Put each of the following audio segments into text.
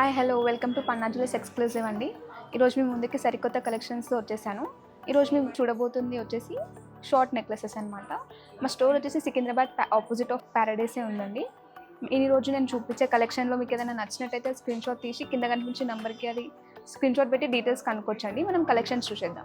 Hi hello welcome to Panna jewels exclusive అండి. ఈరోజు మీ ముందుకి సరికొత్త కలెక్షన్స్లో వచ్చేసాను. ఈరోజు మేము చూడబోతుంది వచ్చేసి షార్ట్ నెక్లెసెస్ అనమాట మా స్టోర్ వచ్చేసి సికింద్రాబాద్ ఆపోజిట్ ఆఫ్ ప్యారడైసే ఉందండి. ఈ రోజు నేను చూపించే కలెక్షన్లో మీకు ఏదైనా నచ్చినట్టయితే స్క్రీన్ షాట్ తీసి కింద కనిపించే నెంబర్కి అది స్క్రీన్ షాట్ పెట్టి డీటెయిల్స్ కనుక్కోవచ్చండి. మనం కలెక్షన్స్ చూసేద్దాం.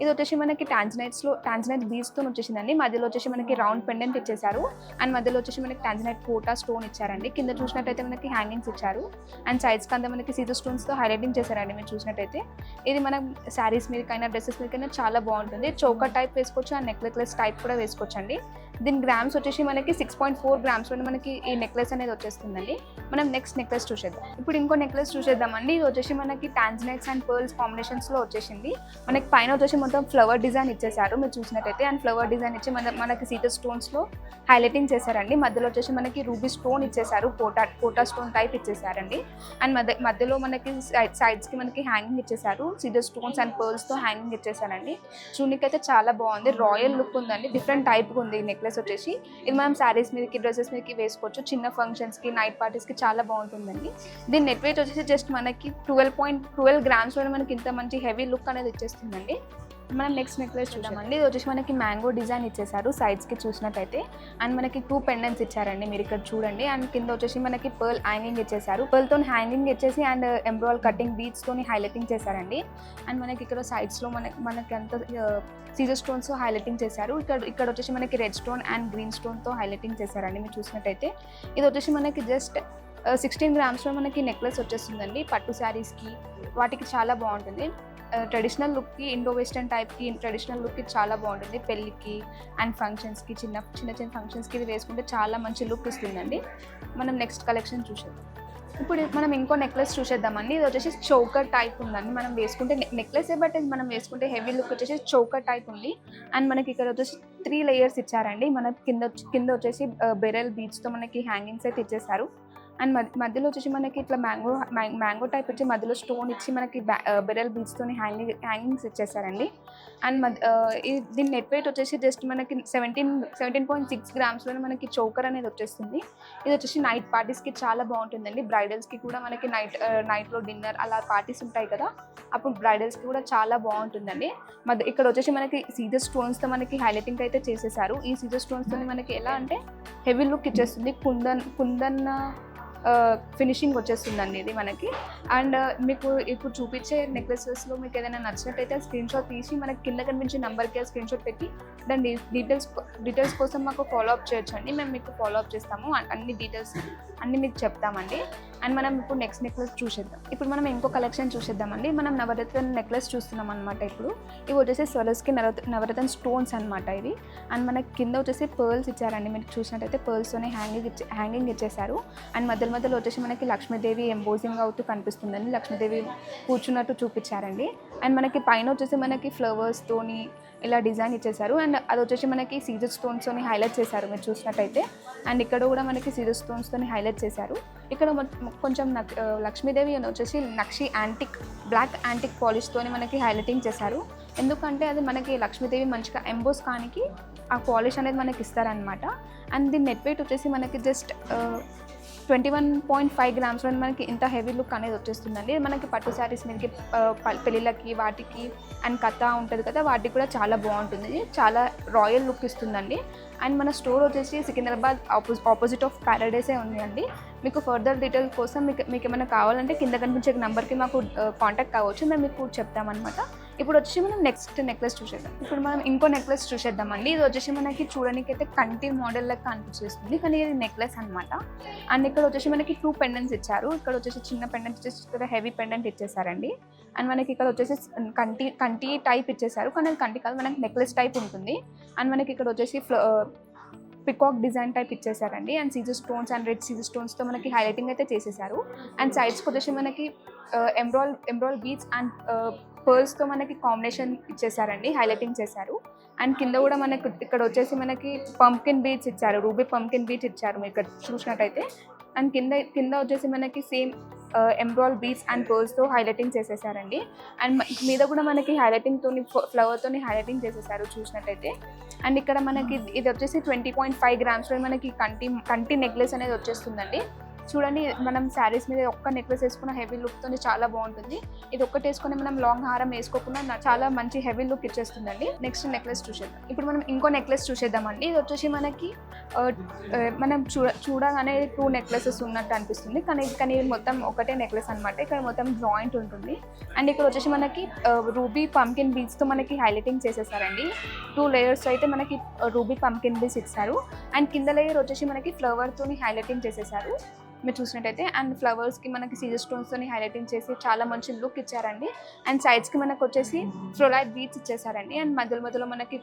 ఇది వచ్చేసి మనకి టాంజనైట్స్లో టాంజనైట్ బీడ్స్తో వచ్చేసిందండి. మధ్యలో వచ్చేసి మనకి రౌండ్ పెండెంట్ ఇచ్చేసారు అండ్ మధ్యలో వచ్చేసి మనకి టాంజనైట్ కోటా స్టోన్ ఇచ్చారండి. కింద చూసినట్టయితే మనకి హ్యాంగింగ్స్ ఇచ్చారు. అండ్ సైడ్స్కి అంతా మనకి సీజర్ స్టోన్స్తో హైలైటింగ్ చేశారండి మీరు చూసినట్టయితే. ఇది మనం శారీస్ మీదకైనా డ్రెస్సెస్ మీదకైనా చాలా బాగుంటుంది. చౌక టైప్ వేసుకోవచ్చు. అండ్ నెక్లెస్ టైప్ కూడా వేసుకోవచ్చు అండి దీని గ్రామ్స్ వచ్చేసి మనకి సిక్స్ పాయింట్ ఫోర్ గ్రామ్స్లో మనకి ఈ నెక్లెస్ అనేది వచ్చేస్తుందండి. మనం నెక్స్ట్ నెక్లెస్ చూసేద్దాం. ఇప్పుడు ఇంకో నెక్లెస్ చూసేద్దామండి. ఇది వచ్చేసి మనకి టాన్జినెక్స్ అండ్ పర్ల్స్ కాంబినేషన్స్లో వచ్చేసింది. మనకి పైన వచ్చేసి మొత్తం ఫ్లవర్ డిజైన్ ఇచ్చేసారు మీరు చూసినట్టయితే అండ్ ఫ్లవర్ డిజైన్ ఇచ్చి మన మనకి స్టోన్స్ స్టోన్స్లో హైలైటింగ్ చేశారండి. మధ్యలో వచ్చేసి మనకి రూబీ స్టోన్ ఇచ్చేసారు పోటా పోటా స్టోన్ టైప్ ఇచ్చేసారండి అండ్ మధ్య మధ్యలో మనకి సైడ్స్ సైడ్స్కి మనకి హ్యాంగింగ్ ఇచ్చేసారు సీజర్ స్టోన్స్ అండ్ పర్ల్స్తో హ్యాంగింగ్ ఇచ్చేసారండి చూడడానికి అయితే చాలా బాగుంది. రాయల్ లుక్ ఉందండి. డిఫరెంట్ టైప్ ఉంది ఈ నెక్లెస్ వచ్చేసి ఇది మనం శారీస్ మీదకి డ్రెస్సెస్ మీదకి వేసుకోవచ్చు. చిన్న ఫంక్షన్స్కి నైట్ పార్టీస్కి చాలా బాగుంటుందండి. దీని నెట్ వెయిట్ వచ్చేసి జస్ట్ మనకి ట్వెల్వ్ పాయింట్ ట్వెల్వ్ గ్రామ్స్లో మనకి ఇంత మంచి హెవీ లుక్ అనేది ఇచ్చేస్తుందండి. మనం నెక్స్ట్ నెక్లెస్ చూద్దామండి ఇది వచ్చేసి మనకి మ్యాంగో డిజైన్ ఇచ్చేసారు సైడ్స్కి చూసినట్టయితే. అండ్ మనకి టూ పెండెంట్స్ ఇచ్చారండి. మీరు ఇక్కడ చూడండి. అండ్ కింద వచ్చేసి మనకి పర్ల్ హ్యాంగింగ్ ఇచ్చేసారు పర్ల్తో హ్యాంగింగ్ ఇచ్చేసి అండ్ ఎంబ్రాయిల్ కటింగ్ బీడ్స్తోని హైలైటింగ్ చేశారండి. అండ్ మనకి ఇక్కడ సైడ్స్లో మనకి మనకి అంత సీజర్ స్టోన్స్ హైలైటింగ్ చేశారు. ఇక్కడ ఇక్కడ వచ్చేసి మనకి రెడ్ స్టోన్ అండ్ గ్రీన్ స్టోన్తో హైలైటింగ్ చేశారండి. మీరు చూసినట్టయితే. ఇది వచ్చేసి మనకి జస్ట్ సిక్స్టీన్ గ్రామ్స్లో మనకి నెక్లెస్ వచ్చేస్తుందండి. పట్టు శారీస్కి వాటికి చాలా బాగుంటుంది. ట్రెడిషనల్ లుక్కి ఇండో వెస్టర్న్ టైప్కి ట్రెడిషనల్ లుక్కి చాలా బాగుంటుంది. పెళ్ళికి అండ్ ఫంక్షన్స్కి చిన్న చిన్న చిన్న ఫంక్షన్స్కి ఇది వేసుకుంటే చాలా మంచి లుక్ ఇస్తుందండి. మనం నెక్స్ట్ కలెక్షన్ చూసేద్దాం. ఇప్పుడు మనం ఇంకో నెక్లెస్ చూసేద్దామండి. ఇది వచ్చేసి చౌకర్ టైప్ ఉందండి. మనం వేసుకుంటే నెక్లెస్ బట్ ఇది మనం వేసుకుంటే హెవీ లుక్ వచ్చేసి చౌకర్ టైప్ ఉంది. అండ్ మనకి ఇక్కడ వచ్చేసి త్రీ లేయర్స్ ఇచ్చారండి. మన కింద వచ్చి- కింద వచ్చేసి బెరెల్ బీచ్తో మనకి హ్యాంగింగ్స్ అయితే ఇచ్చేసారు అండ్ మధ్య మధ్యలో వచ్చేసి మనకి ఇట్లా మ్యాంగో మ్యాంగో టైప్ వచ్చి మధ్యలో స్టోన్ ఇచ్చి మనకి బెరల్ బీచ్తోని హ్యాంగింగ్ హ్యాంగింగ్స్ ఇచ్చేసారండి. అండ్ మధ్య దీని నెట్ వెయిట్ వచ్చేసి జస్ట్ మనకి సెవెంటీన్ సెవెంటీన్ పాయింట్ సిక్స్ గ్రామ్స్లోనే మనకి చౌకర్ అనేది వచ్చేస్తుంది. ఇది వచ్చేసి నైట్ పార్టీస్కి చాలా బాగుంటుందండి. బ్రైడల్స్కి కూడా మనకి నైట్ నైట్లో డిన్నర్ అలా పార్టీస్ ఉంటాయి కదా అప్పుడు బ్రైడల్స్కి కూడా చాలా బాగుంటుందండి. మధ్య ఇక్కడ వచ్చేసి మనకి సీజర్ స్టోన్స్తో మనకి హైలైటింగ్ అయితే చేసేసారు. ఈ సీజర్ స్టోన్స్తో మనకి ఎలా అంటే హెవీ లుక్ ఇచ్చేస్తుంది. కుందన్ కుందన్న ఫినిషింగ్ వచ్చేస్తుందండి ఇది మనకి. అండ్ మీకు ఇప్పుడు చూపించే నెక్లెసెస్లో మీకు ఏదైనా నచ్చినట్టయితే స్క్రీన్ షాట్ తీసి మనకి కింద కనిపించే నెంబర్కి స్క్రీన్ షాట్ పెట్టి దాని డీటెయిల్స్ డీటెయిల్స్ కోసం మాకు ఫాలో అప్ చేయొచ్చండి. మేము మీకు ఫాలో అప్ చేస్తాము. అన్ని డీటెయిల్స్ అన్నీ మీకు చెప్తామండి. అండ్ మనం ఇప్పుడు నెక్స్ట్ నెక్లెస్ చూసేద్దాం. ఇప్పుడు మనం ఇంకో కలెక్షన్ చూసేద్దామండి. మనం నవరత్న నెక్లెస్ చూస్తున్నాం అనమాట ఇప్పుడు. ఇవి వచ్చేసి స్వలస్కి నవరత్ నవరత్న స్టోన్స్ అనమాట ఇవి. అండ్ మనకి కింద వచ్చేసి పర్ల్స్ ఇచ్చారండి. మీరు చూసినట్టయితే పర్ల్స్తోనే హ్యాంగింగ్ ఇచ్చే హ్యాంగింగ్ ఇచ్చేసారు అండ్ మధ్యలో మధ్యలో వచ్చేసి మనకి లక్ష్మీదేవి ఎంబోజింగ్ అవుతూ కనిపిస్తుందండి. లక్ష్మీదేవి కూర్చున్నట్టు చూపించారండి. అండ్ మనకి పైన వచ్చేసి మనకి ఫ్లవర్స్తోని ఇలా డిజైన్ ఇచ్చేసారు అండ్ అది వచ్చేసి మనకి సీజర్ స్టోన్స్తోని హైలైట్ చేశారు మీరు చూసినట్టయితే. అండ్ ఇక్కడ కూడా మనకి సీజర్ స్టోన్స్తోని హైలైట్ చేశారు. ఇక్కడ కొంచెం నక్- లక్ష్మీదేవి అని వచ్చేసి నక్షి యాంటిక్ బ్లాక్ యాంటిక్ పాలిష్తోని మనకి హైలైటింగ్ చేశారు. ఎందుకంటే అది మనకి లక్ష్మీదేవి మంచిగా ఎంబోస్ కానికి ఆ పాలిష్ అనేది మనకి ఇస్తారనమాట అండ్ దీని నెట్ వెయిట్ వచ్చేసి మనకి just twenty one point five గ్రామ్స్లో మనకి ఇంత హెవీ లుక్ అనేది వచ్చేస్తుందండి. మనకి పట్టు శారీస్ మీదకి పెళ్ళిళ్ళకి వాటికి అండ్ కథ ఉంటుంది కదా వాటికి కూడా చాలా బాగుంటుంది. చాలా రాయల్ లుక్ ఇస్తుందండి. అండ్ మన స్టోర్ వచ్చేసి సికింద్రాబాద్ ఆపోజి ఆపోజిట్ ఆఫ్ ప్యారడైసే ఉంది అండి మీకు ఫర్దర్ డీటెయిల్ కోసం మీకు మీకు ఏమైనా కావాలంటే కింద కనిపించే నెంబర్కి మాకు కాంటాక్ట్ కావచ్చు. మేము మీకు చెప్తామన్నమాట. ఇప్పుడు వచ్చి మనం నెక్స్ట్ నెక్లెస్ చూసేద్దాం. ఇప్పుడు మనం ఇంకో నెక్లెస్ చూసేద్దామండి. ఇది వచ్చేసి మనకి చూడడానికి అయితే కంటి మోడల్ లెక్క అనిపిస్తుంది కానీ ఇది నెక్లెస్ అనమాట అండ్ ఇక్కడ వచ్చేసి మనకి టూ పెండెంట్స్ ఇచ్చారు. ఇక్కడ వచ్చేసి చిన్న పెండెంట్ ఇచ్చేసి ఇక్కడ హెవీ పెండెంట్ ఇచ్చేసారండి. అండ్ మనకి ఇక్కడ వచ్చేసి కంటి కంటి టైప్ ఇచ్చేసారు. కానీ అది కంటి కాదు మనకి నెక్లెస్ టైప్ ఉంటుంది. అండ్ మనకి ఇక్కడ వచ్చేసి flow peacock design type ఇచ్చేసారండి. And CZ stones and red CZ స్టోన్స్తో మనకి హైలైటింగ్ అయితే చేసేసారు. అండ్ సైడ్స్కి వచ్చేసి మనకి ఎంబ్రాయిల్ ఎంబ్రాల్ బీచ్ అండ్ పర్ల్స్తో మనకి కాంబినేషన్ ఇచ్చేసారండి హైలైటింగ్ చేశారు. అండ్ కింద కూడా మనకి ఇక్కడ వచ్చేసి మనకి పంకిన్ బీట్స్ ఇచ్చారు రూబీ పంకిన్ బీట్స్ ఇచ్చారు మీరు ఇక్కడ చూసినట్టయితే. అండ్ కింద కింద వచ్చేసి మనకి సేమ్ ఎంబ్రాల్ బీట్స్ అండ్ పర్ల్స్తో హైలైటింగ్ చేసేసారండి అండ్ మీద కూడా మనకి హైలైటింగ్తోని ఫ్లవర్తోని హైలైటింగ్ చేసేసారు చూసినట్టయితే. అండ్ ఇక్కడ మనకి ఇది వచ్చేసి ట్వంటీ పాయింట్ ఫైవ్ గ్రామ్స్లో మనకి కంటి కంటి నెక్లెస్ అనేది వచ్చేస్తుందండి. చూడండి మనం శారీస్ మీద ఒక్క నెక్లెస్ వేసుకున్న హెవీ లుక్తో చాలా బాగుంటుంది. ఇది ఒక్కటి వేసుకుని మనం లాంగ్ హారం వేసుకోకుండా చాలా మంచి హెవీ లుక్ ఇచ్చేస్తుందండి. నెక్స్ట్ నెక్లెస్ చూసేద్దాం. ఇప్పుడు మనం ఇంకో నెక్లెస్ చూసేద్దామండి. ఇది వచ్చేసి మనకి మనం చూడ చూడగానే టూ నెక్లెసెస్ ఉన్నట్టు అనిపిస్తుంది. కానీ కానీ మొత్తం ఒకటే నెక్లెస్ అనమాట ఇక్కడ మొత్తం జాయింట్ ఉంటుంది. అండ్ ఇక్కడ వచ్చేసి మనకి రూబీ పంకిన్ బీడ్స్తో మనకి హైలైటింగ్ చేసేసారండి. టూ లేయర్స్ అయితే మనకి రూబీ పంకిన్ బీడ్స్ ఇచ్చారు. అండ్ కింద లేయర్ వచ్చేసి మనకి ఫ్లవర్తో హైలైటింగ్ చేసేసారు. మీరు చూసినట్టయితే అండ్ ఫ్లవర్స్కి మనకి సీజర్ స్టోన్స్తోని హైలైటింగ్ చేసి చాలా మంచి లుక్ ఇచ్చారండి. అండ్ సైడ్స్కి మనకు వచ్చేసి ఫ్లోలైట్ బీచ్ ఇచ్చేసారండి అండ్ మధ్యలో మధ్యలో మనకి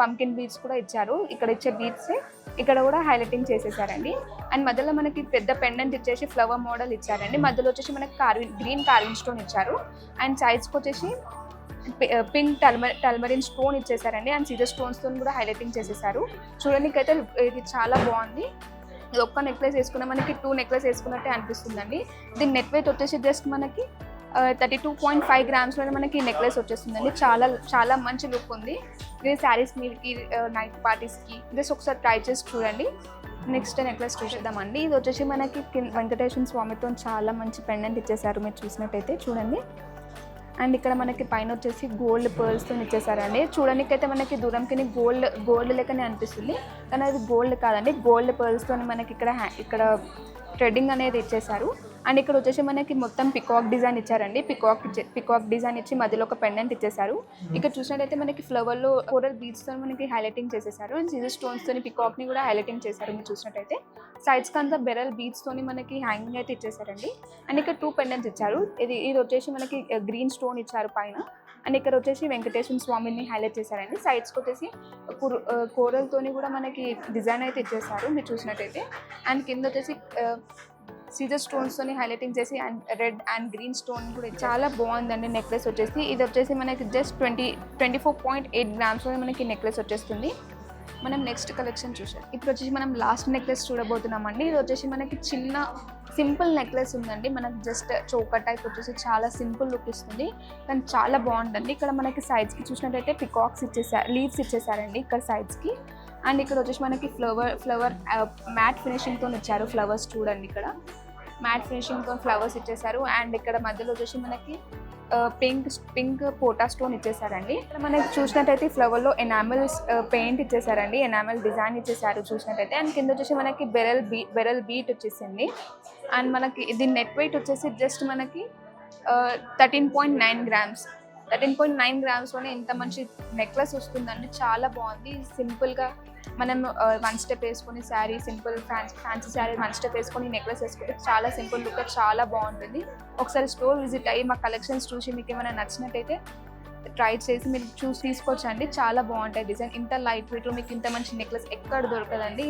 పంకిన్ బీచ్ కూడా ఇచ్చారు. ఇక్కడ ఇచ్చే బీచ్ ఇక్కడ కూడా హైలైటింగ్ చేసేసారండి అండ్ మధ్యలో మనకి పెద్ద పెండెంట్ ఇచ్చేసి ఫ్లవర్ మోడల్ ఇచ్చారండి. మధ్యలో వచ్చేసి మనకి కార్విన్ గ్రీన్ కార్వింగ్ స్టోన్ ఇచ్చారు. అండ్ సైడ్స్కి వచ్చేసి పింక్ టల్మర్ టల్మరిన్ స్టోన్ ఇచ్చేసారండి అండ్ సీజర్ స్టోన్స్తో కూడా హైలైటింగ్ చేసేసారు చూడడానికి అయితే ఇది చాలా బాగుంది. ఒక్క నెక్లెస్ వేసుకున్న మనకి టూ నెక్లెస్ వేసుకున్నట్టే అనిపిస్తుందండి. దీని నెట్ వెయిట్ వచ్చేసి జస్ట్ మనకి థర్టీ టూ పాయింట్ ఫైవ్ గ్రామ్స్లోనే మనకి నెక్లెస్ వచ్చేస్తుందండి. చాలా చాలా మంచి లుక్ ఉంది. ఇది శారీస్ మీదకి నైట్ పార్టీస్కి జస్ట్ ఒకసారి ట్రై చేసి చూడండి. నెక్స్ట్ నెక్లెస్ చూసేద్దామండి. ఇది వచ్చేసి మనకి వెంకటేశ్వర స్వామితో చాలా మంచి పెండెంట్ ఇచ్చేసారు మీరు చూసినట్టయితే. చూడండి. అండ్ ఇక్కడ మనకి పైన వచ్చేసి గోల్డ్ పర్ల్స్తో ఇచ్చేసారండి. చూడడానికి అయితే మనకి దూరంకి గోల్డ్ గోల్డ్ లెక్కనే అనిపిస్తుంది. కానీ అది గోల్డ్ కాదండి. గోల్డ్ పర్ల్స్తో మనకి ఇక్కడ హ్యా- ఇక్కడ థ్రెడ్డింగ్ అనేది ఇచ్చేసారు. అండ్ ఇక్కడ వచ్చేసి మనకి మొత్తం పికాక్ డిజైన్ ఇచ్చారండి. పికాక్ పికాక్ డిజైన్ ఇచ్చి మధ్యలో ఒక పెండెంట్ ఇచ్చేసారు ఇక్కడ చూసినట్టయితే మనకి ఫ్లవర్లో కోరల్ బీడ్స్తో మనకి హైలైటింగ్ చేసేసారు అండ్ సీజర్ స్టోన్స్తోని పికాక్ని కూడా హైలైటింగ్ చేశారు మీరు చూసినట్టయితే. సైడ్స్కి అంతా బెరల్ తోని మనకి హ్యాంగింగ్ అయితే ఇచ్చేసారండి అండ్ ఇక్కడ టూ పెండెంట్స్ ఇచ్చారు. ఇది ఇది వచ్చేసి మనకి గ్రీన్ స్టోన్ ఇచ్చారు పైన. అండ్ ఇక్కడ వచ్చేసి వెంకటేశ్వర స్వామిని హైలైట్ చేశారండి. సైడ్స్కి వచ్చేసి కురు- కూడా మనకి డిజైన్ అయితే ఇచ్చేసారు మీరు చూసినట్టయితే. అండ్ కింద వచ్చేసి సీజర్ స్టోన్స్తోని హైలైటింగ్ చేసి and red and green stone కూడా చాలా బాగుందండి నెక్లెస్ వచ్చేసి. ఇది వచ్చేసి మనకి just twenty twenty four point eight గ్రామ్స్లో మనకి నెక్లెస్ వచ్చేస్తుంది. మనం నెక్స్ట్ కలెక్షన్ చూసాం ఇప్పుడు వచ్చేసి మనం లాస్ట్ నెక్లెస్ చూడబోతున్నామండి. ఇది వచ్చేసి మనకి చిన్న సింపుల్ నెక్లెస్ ఉందండి. మనకు జస్ట్ చౌక టైప్ వచ్చేసి చాలా సింపుల్ లుక్ ఇస్తుంది. కానీ చాలా బాగుంటుంది ఇక్కడ మనకి సైడ్స్కి చూసినట్టయితే పికాక్స్ ఇచ్చేసారు లీవ్స్ ఇచ్చేసారండి ఇక్కడ సైడ్స్కి అండ్ ఇక్కడ వచ్చేసి మనకి ఫ్లవర్ ఫ్లవర్ మ్యాట్ ఫినిషింగ్తో ఇచ్చారు ఫ్లవర్స్ చూడండి ఇక్కడ. మ్యాట్ ఫినిషింగ్తో ఫ్లవర్స్ ఇచ్చేసారు అండ్ ఇక్కడ మధ్యలో వచ్చేసి మనకి పింక్ పింక్ పోటా స్టోన్ ఇచ్చేసారండి ఇక్కడ మనకి చూసినట్టయితే ఫ్లవర్లో ఎనామల్ పెయింట్ ఇచ్చేసారండి ఎనామెల్ డిజైన్ ఇచ్చేసారు చూసినట్టయితే. అండ్ కింద వచ్చేసి మనకి బెరల్ బీ బెరల్ బీట్ వచ్చేసింది. అండ్ మనకి దీని నెట్ వెయిట్ వచ్చేసి జస్ట్ మనకి thirteen point nine grams. Thirteen point nine గ్రామ్స్లోనే ఇంత మంచి నెక్లెస్ వస్తుందండి. చాలా బాగుంది. సింపుల్గా మనం వన్ స్టెప్ వేసుకొని sari simple fancy fancy sari one step వేసుకొని నెక్లెస్ వేసుకుంటే చాలా సింపుల్ లుక్ చాలా బాగుంటుంది. ఒకసారి స్టోర్ విజిట్ అయ్యి మా కలెక్షన్స్ చూసి మీకు ఏమైనా నచ్చినట్టయితే ట్రై చేసి మీరు చూసి తీసుకోవచ్చండి. చాలా బాగుంటాయి డిజైన్ ఇంత లైట్ వెయిట్ మీకు ఇంత మంచి నెక్లెస్ ఎక్కడ దొరకదండి.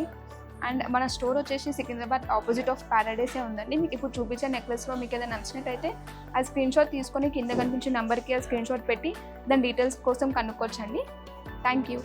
అండ్ మన స్టోర్ వచ్చేసి సికింద్రాబాద్ ఆపోజిట్ ఆఫ్ ప్యారడైసే ఉందండి. మీకు ఇప్పుడు చూపించే నెక్లెస్లో మీకు ఏదైనా నచ్చినట్టయితే ఆ స్క్రీన్ షాట్ తీసుకొని కింద కనిపించే నెంబర్కి ఆ స్క్రీన్ షాట్ పెట్టి దాని డీటెయిల్స్ కోసం కనుక్కోవచ్చండి. Thank you